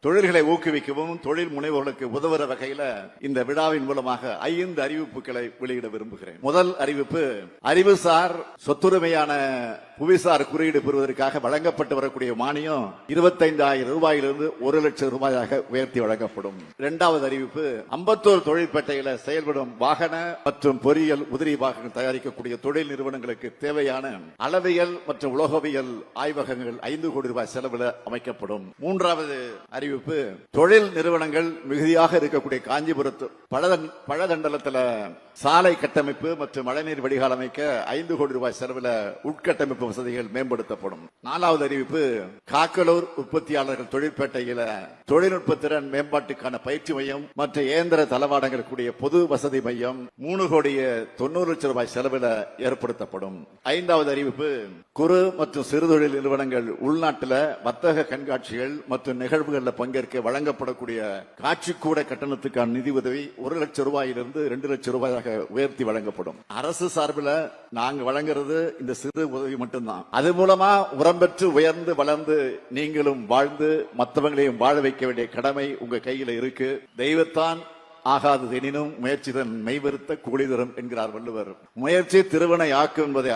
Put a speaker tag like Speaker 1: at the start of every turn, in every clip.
Speaker 1: தொழில்களை ஊக்குவிக்கவும் தொழில் முனைவோர்களுக்கு உதவுற வகையில இந்த விழாவின் மூலமாக ஐந்து அறிவிப்புகளை வெளியிட விரும்புகிறேன். முதல் அறிவிப்பு அறிவுசார் சொத்துரிமையான புவிசார் குறியீடு பெறுவதற்காக வழங்கப்பட்டு வரக்கூடிய மானியம் இருபத்தைந்தாயிரம் ரூபாயிலிருந்து ஒரு லட்சம் ரூபாயாக உயர்த்தி வழங்கப்படும். இரண்டாவது அறிவிப்பு அம்பத்தூர் தொழிற்பேட்டையில செயல்படும் வாகன மற்றும் பொறியியல் உதிரி வாகனம் தயாரிக்கக்கூடிய தொழில் நிறுவனங்களுக்கு தேவையான அளவியல் மற்றும் உலோகவியல் ஆய்வகங்கள் ஐந்து கோடி ரூபாய் செலவில் அமைக்கப்படும். மூன்றாவது அறிவிப்பு தொழில் நிறுவனங்கள் மிகுதியாக இருக்கக்கூடிய காஞ்சிபுரத்து பழதண்டலத்தில் சாலை கட்டமைப்பு மற்றும் மழைநீர் வடிகால் அமைக்க ஐந்து கோடி ரூபாய் செலவில் உட்கட்டமைப்பு வசதிகள் மேம்படுத்தப்படும். நாலாவது அறிவிப்பு காக்கலூர் உற்பத்தியாளர்கள் தொழிற்பேட்டையில தொழில்நுட்ப திறன் மேம்பாட்டுக்கான பயிற்சி மையம் மற்ற இயந்திர தளவாடங்கள் கூடிய பொது வசதி மையம் மூணு கோடியே தொண்ணூறு லட்சம் ரூபாய் செலவில் ஏற்படுத்தப்படும். ஐந்தாவது அறிவிப்பு குறு மற்றும் சிறுதொழில் நிறுவனங்கள் உள்நாட்டில் வர்த்தக கண்காட்சிகள் மற்றும் நிகழ்வுகளில் பங்கேற்க வழங்கப்படக்கூடிய காட்சி கூட கட்டணத்துக்கான நிதி உதவி ஒரு லட்சம் ரூபாயிலிருந்து ரெண்டு லட்சம் ரூபாயாக உயர்த்தி வழங்கப்படும். அரசு சார்பில் நாங்கள் வழங்குறது இந்த சிறு உதவி மட்டும்தான். அது மூலமா உரம் பெற்று உயர்ந்து வளர்ந்து நீங்களும் வாழ்ந்து மற்றவங்களையும் வாழ வைக்க வேண்டிய கடமை உங்க கையில இருக்கு. தெய்வத்தான் ஆகாது எனினும் முயற்சிதன் மெய்வருத்த கூலி தரும் என்கிறார் வள்ளுவர். முயற்சி திருவனை ஆக்கும் என்பதை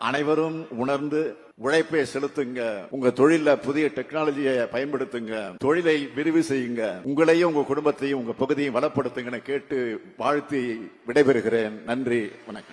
Speaker 1: அனைவரும் உணர்ந்து உழைப்பை செலுத்துங்க. உங்க தொழில புதிய டெக்னாலஜியை பயன்படுத்துங்க. தொழிலை விரிவு செய்யுங்க. உங்களையும் உங்க குடும்பத்தையும் உங்க பகுதியும் வளப்படுத்துங்கன்னு கேட்டு வாழ்த்தி விடைபெறுகிறேன். நன்றி. வணக்கம்.